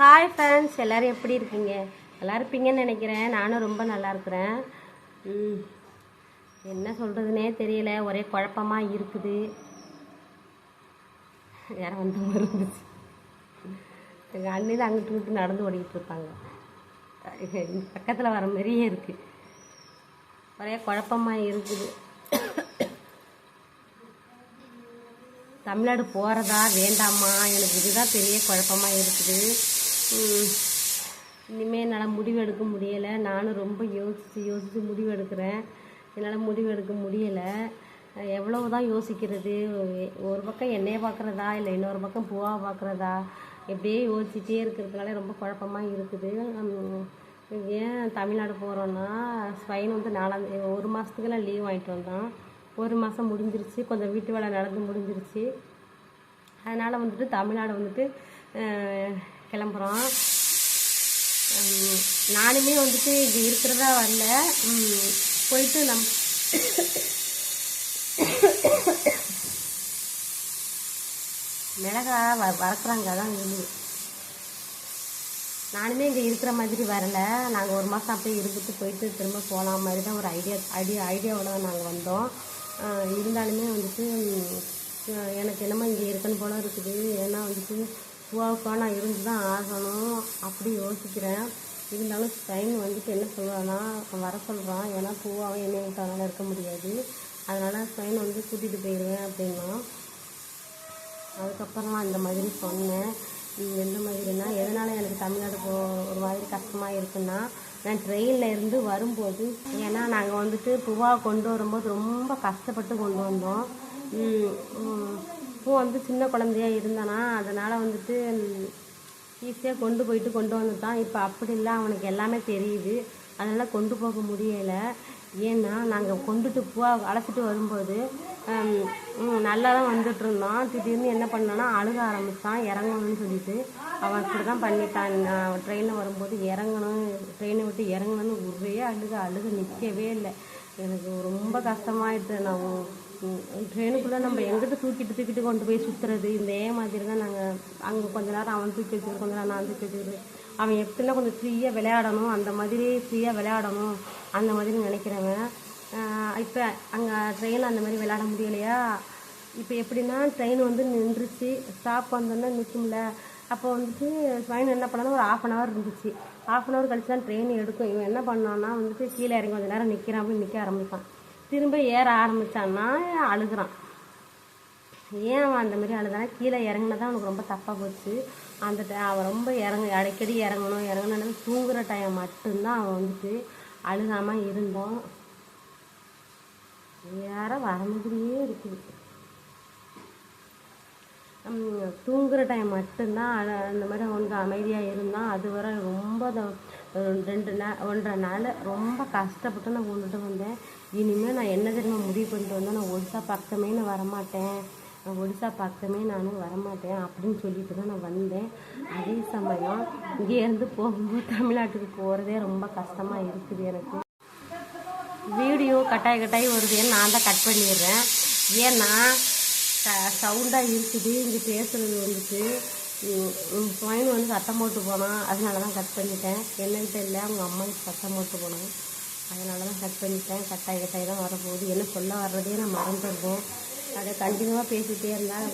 Hi friends எல்லோரும் எப்படி இருக்கீங்க? நல்லா இருப்பீங்கன்னு நினைக்கிறேன். நானும் ரொம்ப நல்லா இருக்கிறேன். என்ன சொல்கிறதுனே தெரியல. ஒரே குழப்பமாக இருக்குது. வேற வந்து இருந்துச்சு எங்கள் அண்ணி அங்கிட்டு இங்கிட்டு நடந்து ஓடிக்கிட்டு இருப்பாங்க. பக்கத்தில் வர மாதிரியே இருக்குது ஒரே குழப்பமாக இருக்குது. தமிழ்நாடு போகிறதா வேண்டாமா? எனக்கு இதுதான் பெரிய குழப்பமாக இருக்குது. இனிமேல் என்னால் முடிவு எடுக்க முடியலை. நானும் ரொம்ப யோசித்து யோசித்து முடிவு எடுக்கிறேன் என்னால் முடிவு எடுக்க முடியலை. எவ்வளவு தான் யோசிக்கிறது? ஒரு பக்கம் என்னைய பார்க்குறதா இல்லை இன்னொரு பக்கம் பூவா பார்க்குறதா எப்படியே யோசிச்சுட்டே இருக்கிறதுனால ரொம்ப குழப்பமாக இருக்குது. ஏன் தமிழ்நாடு போகிறோன்னா ஸ்வைன் வந்து நாலாம் ஒரு மாதத்துக்குலாம் லீவ் வாங்கிட்டு வந்தான். ஒரு மாதம் முடிஞ்சிருச்சு. கொஞ்சம் வீட்டு வேலை நடந்து முடிஞ்சிருச்சு. அதனால் வந்துட்டு தமிழ்நாடு வந்துட்டு கிளம்புறோம். நானுமே வந்துட்டு இங்கே இருக்கிறதா வரல. போயிட்டு நம் மிளகா வ வளர்க்குறாங்க அதான் இது நானுமே இங்கே இருக்கிற மாதிரி வரல. நாங்கள் ஒரு மாதம் அப்படியே இருந்துட்டு போயிட்டு திரும்ப போகலாம் மாதிரி தான் ஒரு ஐடியா ஐடியா ஐடியாவோட தான் நாங்கள் வந்தோம். இருந்தாலுமே வந்துட்டு எனக்கு என்னமோ இங்கே இருக்கணும் போல இருக்குது. ஏன்னா வந்துட்டு பூவாவுக்கா நான் இருந்து தான் ஆகணும் அப்படி யோசிக்கிறேன். இருந்தாலும் ஸ்பைன் வந்துட்டு என்ன சொல்லுவான்னா வர சொல்கிறான் ஏன்னா பூவாவும் என்னை விட்டு அதனால் இருக்க முடியாது. அதனால் ஸ்பைன் வந்து கூட்டிகிட்டு போயிடுவேன் அப்படின்னா அதுக்கப்புறமா இந்த மாதிரி சொன்னேன். எந்த மாதிரினா எதனால் எனக்கு தமிழ்நாடு போ ஒரு மாதிரி கஷ்டமாக இருக்குன்னா நான் ட்ரெயினில் இருந்து வரும்போது ஏன்னா நாங்கள் வந்துட்டு பூவா கொண்டு வரும்போது ரொம்ப கஷ்டப்பட்டு கொண்டு வந்தோம். இப்போ பூ வந்து சின்ன குழந்தையா இருந்தானா அதனால் வந்துட்டு ஈஸியாக கொண்டு போயிட்டு கொண்டு வந்துட்டான். இப்போ அப்படி இல்லை அவனுக்கு எல்லாமே தெரியுது. அதனால் கொண்டு போக முடியலை. ஏன்னா நாங்கள் கொண்டுட்டு போ அழைச்சிட்டு வரும்போது நல்லா தான் வந்துட்டு இருந்தான் திடீர்னு என்ன பண்ணான்னா அழுக ஆரம்பித்தான் இறங்கணும்னு சொல்லிட்டு அவன் இப்படி தான் பண்ணிட்டான். நான் ட்ரெயினில் வரும்போது இறங்கணும் ட்ரெயினை விட்டு இறங்கணும்னு ஒரே அழுக அழுக நிற்கவே இல்லை. எனக்கு ரொம்ப கஷ்டமாயிட்டு நான் ட்ரெயினுக்குள்ளே நம்ம எங்கிட்ட தூக்கிட்டு தூக்கிட்டு கொண்டு போய் சுற்றுறது இந்த மாதிரி தான் நாங்கள் அங்கே கொஞ்ச நேரம் அவன் தூக்கி வச்சுக்கிட்டு கொஞ்ச நேரம் நான் தூக்கி வச்சுக்கிட்டு. அவன் எப்படிலாம் கொஞ்சம் ஃப்ரீயாக விளையாடணும். அந்த மாதிரி ஃப்ரீயாக விளையாடணும். அந்த மாதிரி நினைக்கிறவன். இப்போ அங்கே ட்ரெயின் அந்த மாதிரி விளையாட முடியலையா? இப்போ எப்படின்னா ட்ரெயின் வந்து நின்றுச்சு. ஸ்டாப் வந்தோன்னே நிற்கும்ல அப்போ வந்துட்டு ட்ரெயின் என்ன பண்ணாலும் ஒரு ஆஃப் அன் ஹவர் இருந்துச்சு. ஆஃப் அன் ஹவர் கழிச்சு தான் ட்ரெயின் எடுக்கும். இவன் என்ன பண்ணான்னா வந்துட்டு கீழே இறங்கி கொஞ்ச நேரம் நிற்கிறான் அப்படின்னு நிற்க ஆரம்பிப்பான். திரும்ப ஏற ஆரம்பிச்சான்னா அழுகுறான். ஏன் அவன் அந்த மாதிரி அழுதானா கீழே இறங்கினதான் அவனுக்கு ரொம்ப தப்பாக போச்சு. அந்த டைம் அவன் ரொம்ப இறங்க அடிக்கடி இறங்கணும் இறங்கணும் தூங்குற டைம் மட்டும்தான் அவன் வந்துட்டு அழுகாமல் இருந்தான். வேற வர மாதிரியே இருக்குது. தூங்குகிற தூங்குற டைம் மட்டும்தான் அழ அந்த மாதிரி அவனுக்கு அமைதியாக இருந்தான். அது வரை ரொம்ப த- ரெண்டு நாள் ஒன்றரை நாள் ரொம்ப கஷ்டப்பட்டு நான் கொண்டுட்டு வந்தேன். இனிமேல் நான் என்ன தெரியுமா முடிவு பண்ணிட்டு வந்தேன்? நான் ஒடிசா பக்கமே நான் வரமாட்டேன். நான் ஒடிசா பக்கமே நானும் வரமாட்டேன் அப்படின்னு சொல்லிட்டு தான் நான் வந்தேன். அதே சமயம் இங்கேருந்து போகும்போது தமிழ்நாட்டுக்கு போகிறதே ரொம்ப கஷ்டமாக இருக்குது எனக்கு. வீடியோ கட்டாய் கட்டாய் வருதுன்னு நான் தான் கட் பண்ணிடுறேன். ஏன்னா சவுண்டாக இருக்குது. இங்கே பேசுகிறது வந்துட்டு. பையன் வந்து சத்தம் போட்டு போனான். அதனால தான் கட் பண்ணிட்டேன். என்னன்னு தெரியல. அவங்க அம்மாவுக்கு சத்தம் போட்டு போனான். அதனால தான் கட் பண்ணிட்டேன். கட்டாய கட்டாய தான் வரப்போகுது. என்ன சொல்ல வர்றதே நான் மறந்துடுறேன். அதை கண்டினியூவாக பேசிகிட்டே இருந்தால்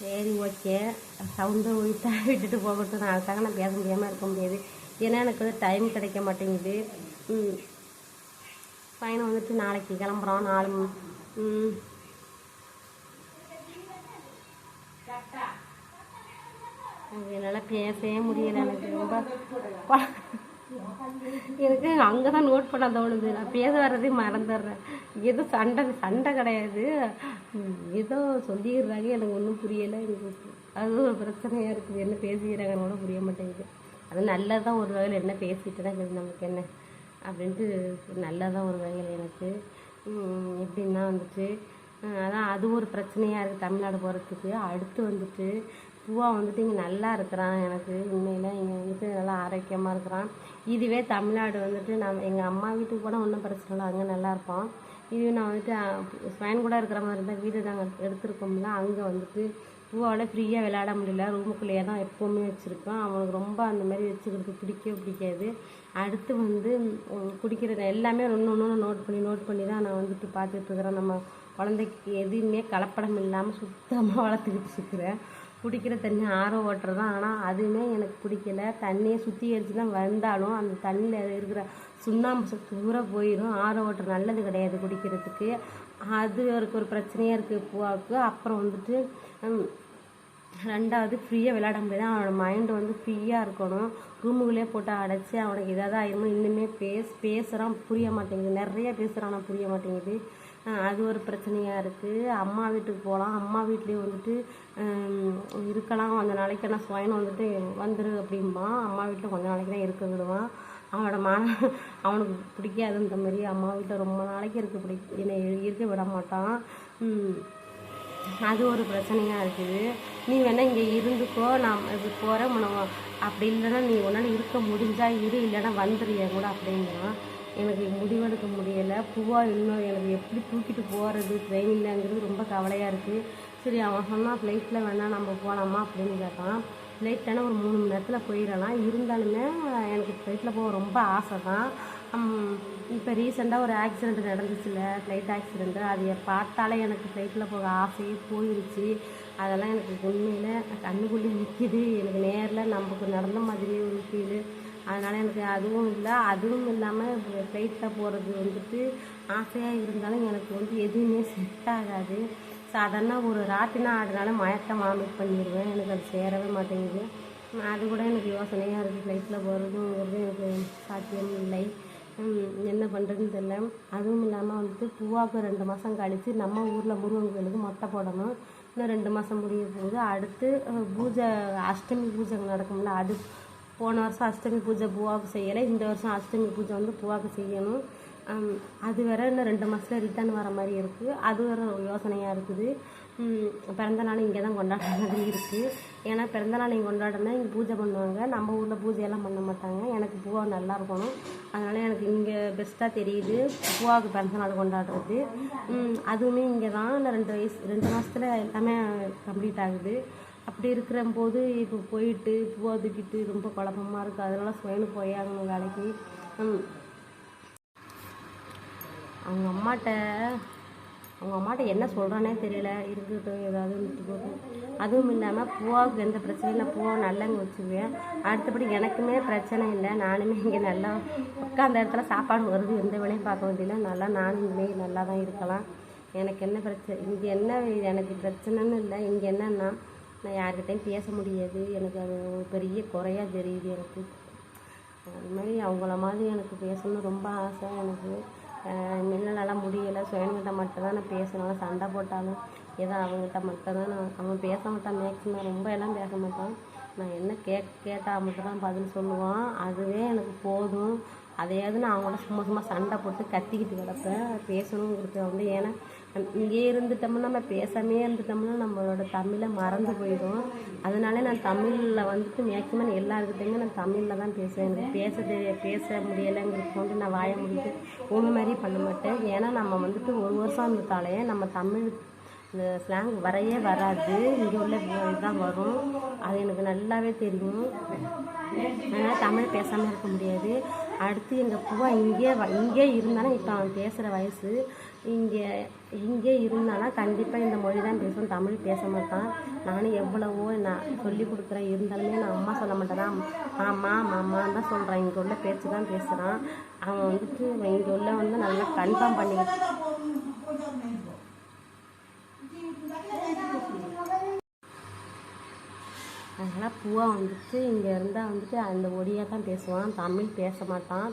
சரி ஓகே. சவுண்டை ஒழித்தா விட்டுட்டு போகட்டும். நான் அதுக்காக நான் பேச முடியாமல் இருக்க முடியாது. ஏன்னா எனக்கு வந்து டைம் கிடைக்க மாட்டேங்குது. பையனை வந்துட்டு நாளைக்கு கிளம்புறோம் நாலு மணி- என்னால் பேசவே முடியலை எனக்கு. ரொம்ப எனக்கு அங்கே தான் நோட் பண்ண தோணுது நான் பேச வர்றதே மறந்துடுறேன். ஏதோ சண்டை சண்டை கிடையாது. ஏதோ சொல்லிடுறாங்க. எனக்கு ஒன்றும் புரியலை. எனக்கு அது ஒரு பிரச்சனையாக இருக்குது. என்ன பேசிக்கிறாங்கன்னு கூட புரிய மாட்டேங்குது. அது நல்லதான் ஒரு வகையில் என்ன பேசிட்டு தான் இருக்குது நமக்கு என்ன அப்படின்ட்டு நல்லதான் ஒரு வகையில் எனக்கு எப்படின்னா வந்துட்டு அதான் அது ஒரு பிரச்சனையாக இருக்குது தமிழ்நாடு போகிறதுக்கு அடுத்து வந்துட்டு பூவா வந்துட்டு இங்கே நல்லா இருக்கிறான். எனக்கு உண்மையில் இங்கே வந்துட்டு நல்லா ஆரோக்கியமாக இருக்கிறான். இதுவே தமிழ்நாடு வந்துட்டு நான் எங்கள் அம்மா வீட்டுக்கு போனால் ஒன்றும் பிரச்சனை இல்லை. அங்கே நல்லா இருப்பான். இதுவே நான் வந்துட்டு ஸ்வயன் கூட இருக்கிற மாதிரி இருந்தால் வீடு நாங்கள் எடுத்திருக்கோம்ல அங்கே வந்துட்டு பூவால் ஃப்ரீயாக விளையாட முடியல. ரூமுக்குள்ளேயே தான் எப்போவுமே வச்சுருக்கோம். அவனுக்கு ரொம்ப அந்த மாதிரி வச்சுக்கிறது பிடிக்கவே பிடிக்காது. அடுத்து வந்து உம், குடிக்கிறது எல்லாமே ஒன்று ஒன்று நோட் பண்ணி நோட் பண்ணி தான் நான் வந்துட்டு பார்த்துட்டு இருக்கிறேன். நம்ம குழந்தைக்கு எதுவுமே கலப்படம் இல்லாமல் சுத்தமாக வளர்த்துக்கிட்டு இருக்கிறேன். குடிக்கிற தண்ணி ஆற ஓட்டுறது தான். ஆனால் அதுவுமே எனக்கு பிடிக்கல. தண்ணியை சுத்திகரித்து தான் வந்தாலும் அந்த தண்ணியில் இருக்கிற சுண்ணாம்பு சத்து பூரா போயிடும் ஆற ஓட்டுறது நல்லது கிடையாது குடிக்கிறதுக்கு. அது அவருக்கு ஒரு பிரச்சனையாக இருக்குது பூவாவுக்கு. அப்புறம் வந்துட்டு ரெண்டாவது ஃப்ரீயாக விளையாட முடியாது. அவனோட மைண்டு வந்து ஃப்ரீயாக இருக்கணும். ரூமுக்குள்ளே போட்டு அடைச்சி அவனுக்கு எதாவது ஆயிருமோ இன்னுமே பேச பேசுகிறான் புரிய மாட்டேங்குது. நிறைய பேசுகிறான் ஆனால் புரிய மாட்டேங்குது. அது ஒரு பிரச்சனையாக இருக்குது அம்மா வீட்டுக்கு போகலாம் அம்மா வீட்லேயும் வந்துட்டு இருக்கலாம். கொஞ்ச நாளைக்கு ஆனால் ஸ்வைன் வந்துட்டு வந்துரு அப்படிம்பான் அம்மா வீட்டில் கொஞ்ச நாளைக்கு தான் இருக்க விடுவான். அவனோட மன அவனுக்கு பிடிக்காதுன்ற மாதிரி அம்மா வீட்டில் ரொம்ப நாளைக்கு இருக்க பிடி என்னை இருக்க விட மாட்டான். அது ஒரு பிரச்சனையாக இருக்குது நீ வேணால் இங்கே இருந்துக்கோ. நான் இது போகிறேன் அப்படி இல்லைன்னா நீ உன்னால் இருக்க முடிஞ்சா இரு. இல்லைன்னா வந்துரு என் கூட அப்படின்னா. எனக்கு முடிவெடுக்க முடியலை. பூவா இன்னும் எனக்கு எப்படி தூக்கிட்டு போகிறது ட்ரெயினில்ங்கிறது ரொம்ப கவலையாக இருக்குது சரி அவன் சொன்னால் ஃப்ளைட்டில் வேணால் நம்ம போகலாமா அப்படின்னு கேட்டான். ஃப்ளைட்லனா ஒரு மூணு மணி நேரத்தில் போயிடலாம் இருந்தாலுமே எனக்கு ஃப்ளைட்டில் போக ரொம்ப ஆசை தான் இப்போ ரீசெண்டாக ஒரு ஆக்சிடெண்ட் நடந்துச்சுல்ல ஃப்ளைட் ஆக்சிடெண்ட்டு அதை பார்த்தாலே எனக்கு ஃப்ளைட்டில் போக ஆசையே போயிடுச்சு அதெல்லாம் எனக்கு உண்மையில் கண்ணுக்குள்ளே நிற்கிது எனக்கு நேரில் நமக்கு நடந்த மாதிரியே ஒரு ஃபீலு அதனால் எனக்கு அதுவும் இல்லை அதுவும் இல்லாமல் ஃப்ளைட்டில் போகிறது வந்துட்டு ஆசையாக இருந்தாலும் எனக்கு வந்து எதுவுமே செட் ஆகாது. சாதாரண ஒரு ராத்தினா ஆடுனால மயக்கம் வாமிட் பண்ணிடுவேன் எனக்கு அது சேரவே மாட்டேங்குது. அது கூட எனக்கு யோசனையாக இருக்குது ஃப்ளைட்டில் போகிறதுங்கிறது எனக்கு சாத்தியம் இல்லை. என்ன பண்ணுறதுன்னு தெரியல. அதுவும் இல்லாமல் வந்துட்டு பூவாக்கு ரெண்டு மாதம் கழித்து நம்ம ஊரில் முருகன் கோயிலுக்கு மொட்டை போடணும். இன்னும் ரெண்டு மாதம் முடிய போகுது. அடுத்து பூஜை அஷ்டமி பூஜை நடக்கும்ல அது போன வருஷம் அஷ்டமி பூஜை பூவாக்கு செய்யலை. இந்த வருஷம் அஷ்டமி பூஜை வந்து பூவாக்கு செய்யணும். அது வேற இன்னும் ரெண்டு மாதத்தில் ரிட்டர்ன் வர மாதிரி இருக்குது அது ஒரு யோசனையாக இருக்குது. பிறந்தநாள் பிறந்த நாள் இங்கே தான் கொண்டாடுற மாதிரி இருக்குது ஏன்னா பிறந்த நாள் இங்கே கொண்டாடினா இங்கே பூஜை பண்ணுவாங்க. நம்ம ஊரில் பூஜையெல்லாம் பண்ண மாட்டாங்க. எனக்கு பூவா நல்லா இருக்கணும். அதனால் எனக்கு இங்கே பெஸ்ட்டாக தெரியுது. பூவாவுக்கு பிறந்த நாள் கொண்டாடுறது. அதுவுமே இங்கே தான். இன்னும் ரெண்டு வயசு ரெண்டு மாதத்தில் எல்லாமே கம்ப்ளீட் ஆகுது. அப்படி இருக்கிற போது இப்போ போயிட்டு போதுக்கிட்டு தூக்கிட்டு ரொம்ப குழப்பமாக இருக்குது அதனால சுயனு போயாகணும் வேலைக்கு. அவங்க அம்மாட்ட அவங்க அம்மாட்ட என்ன சொல்கிறானே தெரியல. இருக்கட்டும் ஏதாவது விட்டு போகும் அதுவும் இல்லாமல் பூவாவுக்கு எந்த பிரச்சனையும் இல்லை. பூவா நல்லங்க வச்சுக்குவேன் அடுத்தபடி எனக்குமே பிரச்சனை இல்லை. நானுமே இங்கே நல்லா உட்காந்த இடத்துல சாப்பாடு வருது. எந்த வேலையும் பார்க்க வேண்டியதில்லை. நல்லா நானும் இனிமேல் நல்லா தான் இருக்கலாம். எனக்கு என்ன பிரச்சனை இங்கே என்ன எனக்கு பிரச்சனைன்னு இல்லை. இங்கே என்னென்னா நான் யார்கிட்டையும் பேச முடியாது. எனக்கு அது ஒரு பெரிய குறையாக தெரியுது எனக்கு. அது மாதிரி அவங்கள மாதிரி எனக்கு பேசணும்னு ரொம்ப ஆசை எனக்கு. மின்னலெல்லாம் முடியலை. சுயன்கிட்ட மட்டும்தான் நான் பேசணும். சண்டை போட்டாலும் ஏதோ அவங்ககிட்ட மட்டும்தான் நான் அவன் பேச மாட்டான். மேக்ஸிமம் ரொம்ப எல்லாம் பேச மாட்டான். நான் என்ன கே கேட்டால் மட்டும் தான் பதில் சொல்லுவான். அதுவே எனக்கு போதும். அதையாவது நான் அவங்கள சும்மா சும்மா சண்டை போட்டு கத்திக்கிட்டு கிடப்பேன். பேசணுங்கிறது வந்து ஏன்னா இங்கேயே இங்கே இருந்துட்டோம்னா நம்ம பேசாமே இருந்துட்டோம்னா நம்மளோட தமிழை மறந்து போயிடும். அதனால நான் தமிழில் வந்துட்டு மேக்ஸிமம் எல்லாருக்கிட்டையுமே நான் தமிழில் தான் பேசுவேன். எனக்கு பேச தெரிய பேச முடியலைங்கிறது கொண்டு நான் வாய முடிட்டு ஒன்று மாதிரி பண்ண மாட்டேன். ஏன்னா நம்ம வந்துட்டு ஒரு வருஷம் இருந்துட்டாலே நம்ம தமிழ் இந்த ஸ்லாங் வரையே வராது. இங்கே உள்ள இதுதான் வரும். அது எனக்கு நல்லாவே தெரியும். அதனால் தமிழ் பேசாமல் இருக்க முடியாது. அடுத்து எங்கள் பூவா இங்கே வ- இங்கே இருந்தாலும் இப்போ அவன் பேசுகிற வயசு இங்கே இங்கே இருந்தானா கண்டிப்பாக இந்த மொழி தான் பேசுவான் தமிழ் பேச மாட்டான். நானும் எவ்வளவோ நான் சொல்லி கொடுக்குறேன். இருந்தாலுமே நான் அம்மா சொல்ல மாட்டேன்? மாமா மாமான்னு தான் சொல்கிறேன் இங்கே உள்ள பேச்சு தான் பேசுகிறான் அவன் வந்துட்டு இங்கே உள்ள வந்து நல்லா கன்ஃபார்ம் பண்ணி அதனால் பூவா வந்துட்டு இங்கே இருந்தால் வந்துட்டு அந்த ஒடியாக தான் பேசுவான். தமிழ் பேச மாட்டான்.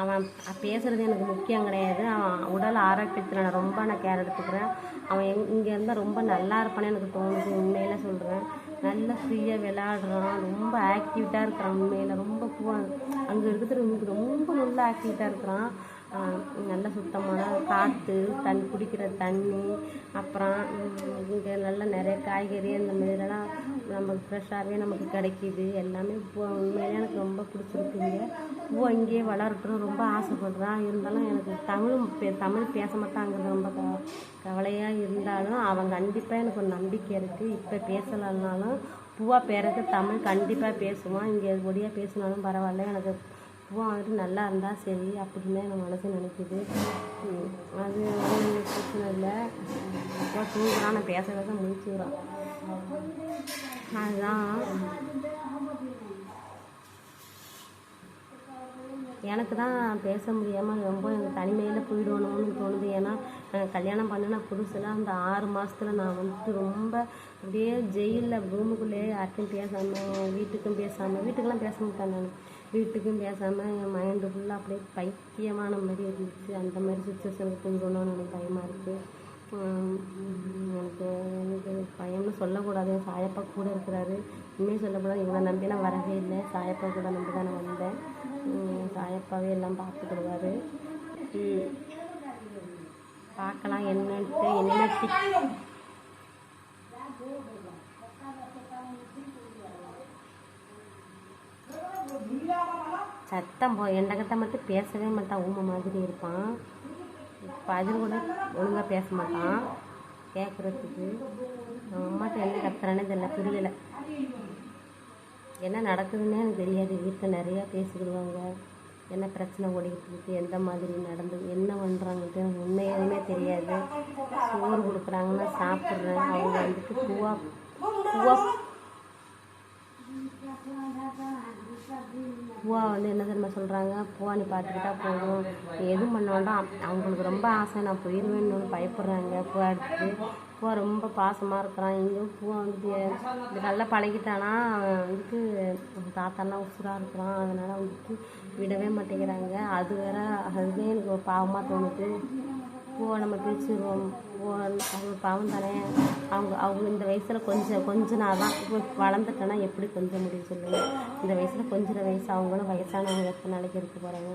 அவன் பேசுகிறது எனக்கு முக்கியம் கிடையாது. அவன் உடல் ஆரோக்கியத்தில் நான் ரொம்ப நான் கேர் எடுத்துக்கிறேன். அவன் எங் இங்கே இருந்தால் ரொம்ப நல்லா இருப்பானே எனக்கு தோணுது. உண்மையில சொல்கிறேன் நல்லா ஃப்ரீயாக விளையாடுறான். ரொம்ப ஆக்டிவிட்டாக இருக்கிறான் உண்மையில். ரொம்ப பூவா அங்கே இருக்கிறது ரொம்ப ரொம்ப நல்லா ஆக்டிவிட்டாக இருக்கிறான். நல்ல சுத்தமான காற்று தண்ணி குடிக்கிற தண்ணி அப்புறம் இங்கே நல்ல நிறைய காய்கறி அந்த மாதிரிலாம் நமக்கு ஃப்ரெஷ்ஷாகவே நமக்கு கிடைக்கிது. எல்லாமே பூ உண்மையிலே எனக்கு ரொம்ப பிடிச்சிருக்குங்க பூ இங்கேயே வளரட்டும் ரொம்ப ஆசைப்படுறான் இருந்தாலும் எனக்கு தமிழ் பே தமிழ் பேச மாட்டாங்கிறது ரொம்ப க கவலையாக இருந்தாலும் அவன் கண்டிப்பாக எனக்கு ஒரு நம்பிக்கை இருக்குது இப்போ பேசலைன்னாலும் பூவா பேருக்கு தமிழ் கண்டிப்பாக பேசுவான். இங்கே ஒடியாக பேசினாலும் பரவாயில்ல. எனக்கு பூவா வந்துட்டு நல்லா இருந்தால் சரி அப்படின்னு என் மனசு நினைக்குது. அது ஒன்றும் பிரச்சனை இல்லை. அப்பா தூங்குறான் நான் பேச பேச முடிச்சுக்கிறான் அதுதான். எனக்கு தான் பேச முடியாமல் ரொம்ப எனக்கு தனிமையில் போயிடணும்னு தோணுது. ஏன்னா கல்யாணம் பண்ணின புதுசில் அந்த ஆறு மாதத்துல நான் வந்துட்டு ரொம்ப அப்படியே ஜெயிலில் ரூமுக்குள்ளேயே யார்ட்டையும் பேசாமல் வீட்டுக்கும் பேசாமல் வீட்டுக்கெல்லாம் பேச மாட்டேன் நான். வீட்டுக்கும் பேசாமல் என் மைண்டு ஃபுல்லாக அப்படியே பைத்தியமான மாதிரி இருந்துச்சு. அந்த மாதிரி சுச்சுவேஷனுக்கு போயிடணும்னு எனக்கு பயமாக இருக்குது எனக்கு எனக்கு பயம்னு சொல்லக்கூடாது. என் சாயப்பா கூட இருக்கிறாரு. இன்னும் சொல்லக்கூடாது இவனை நம்பி நான் வரவே இல்லை. சாயப்பா கூட நம்பி தான் நான் வந்தேன். சாயப்பாவே எல்லாம் பார்த்துக்கிடுவாரு பார்க்கலாம் என்னன்ட்டு என்ன சத்தம் போ எண்டகத்தை மட்டும் பேசவே மாட்டான் ஊமை மாதிரி இருப்பான். இப்போ அதில் கூட ஒழுங்காக பேச மாட்டான். கேட்குறதுக்கு அவன் அம்மாட்ட என்ன கத்துறானே தெரியல புரியல. என்ன நடக்குதுன்னே எனக்கு தெரியாது வீட்டில் நிறையா பேசிக்கிடுவாங்க. என்ன பிரச்சனை ஓடிக்கிட்டு இருக்குது எந்த மாதிரி நடந்து என்ன பண்ணுறாங்கன்ட்டு எனக்கு உண்மையாலுமே தெரியாது. சோறு கொடுக்குறாங்கன்னா சாப்பிட்றேன். அவங்க வந்துட்டு பூவா பூவா பூவா வந்து என்ன தெரியுமா சொல்கிறாங்க பூவா நீ பார்த்துக்கிட்டா போதும். எதுவும் பண்ண வேண்டாம். அவங்களுக்கு ரொம்ப ஆசை. நான் போயிடுவேன்னு பயப்படுறாங்க. பூவா எடுத்து பூவா ரொம்ப பாசமாக இருக்கிறான். இங்கேயும் பூவா வந்து இது நல்லா பழகிட்டானா அவன் வந்துட்டு தாத்தாலாம் உசுராக இருக்கிறான். அதனால் வந்துட்டு விடவே மாட்டேங்கிறாங்க. அது வேற அதுவே எனக்கு ஒரு பாவமாக தோணுது. பூவை நம்ம பிரிச்சுருவோம். பூவை அவங்க பாவம் தானே. அவங்க அவங்க இந்த வயசில் கொஞ்சம் கொஞ்ச நாள் தான். இப்போ வளர்ந்துட்டேன்னா எப்படி கொஞ்சம் முடியும் சொல்லுங்கள் இந்த வயசில் கொஞ்சம் வயசு அவங்களும் வயசானவங்க எத்தனை நாளைக்கு இருக்க போகிறாங்க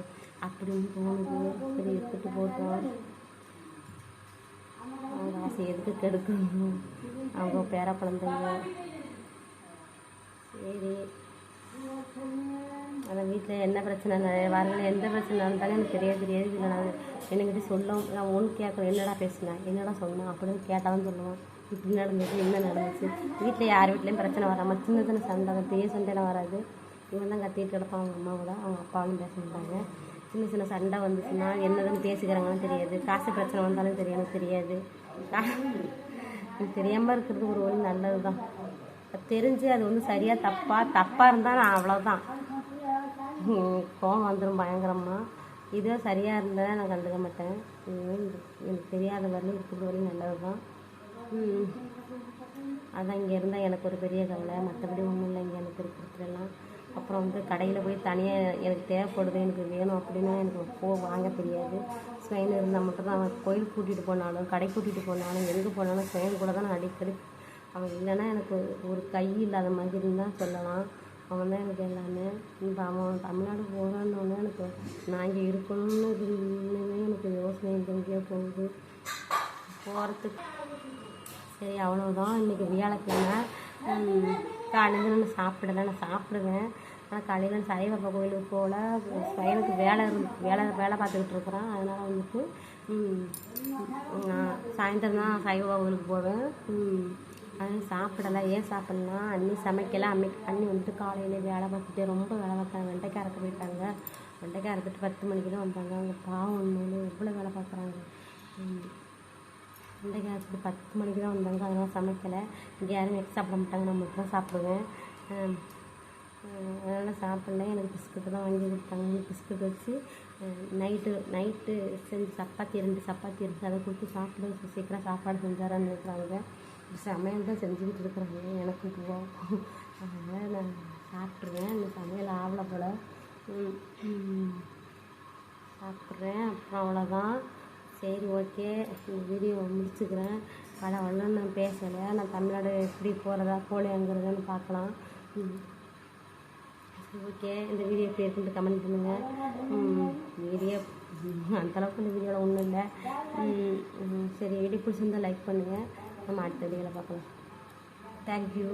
அப்படின்னு தோணுது. சரி எடுத்துட்டு போட்டோம் அவங்க ஆசை எதுக்கு கெடுக்கணும்? அவங்க பேர குழந்தைங்க சரி. அதான் வீட்டில் என்ன பிரச்சனை வரல எந்த பிரச்சனை இருந்தாலும் எனக்கு தெரியாது தெரியாது. இல்லை நான் என்கிட்ட சொல்லும். நான் ஒன்று கேட்கணும். என்னடா பேசினேன் என்னடா சொன்னேன் அப்படின்னு கேட்டாலும் சொல்லுவான். இப்படி நடந்துச்சு என்ன நடந்துச்சு. வீட்டில் யார் வீட்லேயும் பிரச்சனை வராமல் சின்ன சின்ன சண்டை தான் பெரிய சண்டைலாம் வராது. இவன் தான் கத்திட்டு கிடப்பான் அவங்க அம்மா கூட அவங்க அப்பாவும் பேச மாட்டாங்க. சின்ன சின்ன சண்டை வந்துச்சுன்னா என்னதுன்னு பேசிக்கிறாங்கன்னு தெரியாது. காசு பிரச்சனை வந்தாலும் தெரியாமல் தெரியாது. எனக்கு தெரியாமல் இருக்கிறது ஒரு வழி நல்லது தான் தெரிஞ்சு அது வந்து சரியாக தப்பாக தப்பாக இருந்தால் நான் அவ்வளோதான் கோபம் கோவம் வந்துடும் பயங்கரமாக இதே சரியாக இருந்தால் நான் கண்டுக்க மாட்டேன். எனக்கு தெரியாத வரலையும் இருக்கிற வரையும் நல்லது தான் அதான் இங்கே இருந்தால் எனக்கு ஒரு பெரிய கவலை. மற்றபடி ஒன்றும் இல்லை இங்கே எனக்கு இருக்கிறதுலாம் அப்புறம் வந்து கடையில் போய் தனியாக எனக்கு தேவைப்படுது எனக்கு வேணும் அப்படின்னா எனக்கு போ வாங்க தெரியாது. ஸ்வெயின் இருந்தால் மட்டும் தான் அவன் கோயில் கூட்டிகிட்டு போனாலும் கடை கூட்டிகிட்டு போனாலும் எங்கே போனாலும் ஸ்வெயின் கூட தான் நான் அடிக்கடி அவன் இல்லைன்னா எனக்கு ஒரு கை இல்லாத மாதிரி தான் சொல்லலாம். அவன் தான் எனக்கு எல்லாமே. இப்போ அவன் தமிழ்நாடு போகிறான்னு எனக்கு நான் இங்கே இருக்கணும்னு இன்னுமே எனக்கு யோசனை எங்கேயோ போகுது. போகிறதுக்கு சரி அவ்வளோதான் இன்றைக்கி வியாழக்கிழமை. காலையில் நான் சாப்பிடலாம் நான் சாப்பிடுவேன். ஆனால் காலையில் நான் சாய்பாபா கோயிலுக்கு போகல. பையனுக்கு வேலை வேலை வேலை பார்த்துக்கிட்டு இருக்கிறான். அதனால் வந்துட்டு நான் சாயந்தரம் தான் சாய்பாபா கோயிலுக்கு போவேன். ம், அதனால் சாப்பிடலை. ஏன் சாப்பிட்லாம் அண்ணி சமைக்கலை. அம்மி அண்ணி வந்துட்டு காலையில் வேலை பார்த்துட்டு ரொம்ப வேலை பார்த்தாங்க வெண்டைக்காய் அறுக்க போயிட்டாங்க. வெண்டைக்காய் அறுத்துட்டு பத்து மணிக்கு தான் வந்தாங்க. அவங்க பாவம் ஒன்று எவ்வளோ வேலை பார்க்குறாங்க. ம். வெண்டைக்காய் அறுத்துட்டு பத்து மணிக்கு தான் வந்தாங்க. அதெல்லாம் சமைக்கலை. இங்கே யாரும் எக்ஸ் சாப்பிட மாட்டாங்க. நான் மட்டும் தான் சாப்பிடுவேன் அதனால் சாப்பிடல. எனக்கு பிஸ்கட்டு தான் வாங்கி கொடுத்தாங்க. பிஸ்கட் வச்சு நைட்டு நைட்டு செஞ்சு சப்பாத்தி ரெண்டு சப்பாத்தி இருந்துச்சு அதை கொடுத்து சாப்பிட சீக்கிரம் சாப்பாடு செஞ்சாரான்னு இருக்கிறாங்க சமையல் தான் செஞ்சுக்கிட்டு இருக்கிறாங்க எனக்கும் போவோம் அதனால் நான் சாப்பிட்ருவேன் இந்த சமையல் ஆவலை போல். சாப்பிட்றேன் அப்புறம் அவ்வளோதான் சரி ஓகே. இந்த வீடியோ முடிச்சுக்கிறேன். பல வளம் நான் பேசலை. நான் தமிழ்நாடு எப்படி போகிறதா போகலையாங்கிறதுன்னு பார்க்கலாம். ஓகே. இந்த வீடியோ எப்படி இருக்குன்ட்டு கமெண்ட் பண்ணுங்கள் வீடியோ அந்தளவுக்கு இந்த வீடியோவில் ஒன்றும் இல்லை. சரி வீடியோ பிடிச்சிருந்தா லைக் பண்ணுங்கள் நம்ம அடுத்த வீடியோவில் பார்க்கலாம் தேங்க்யூ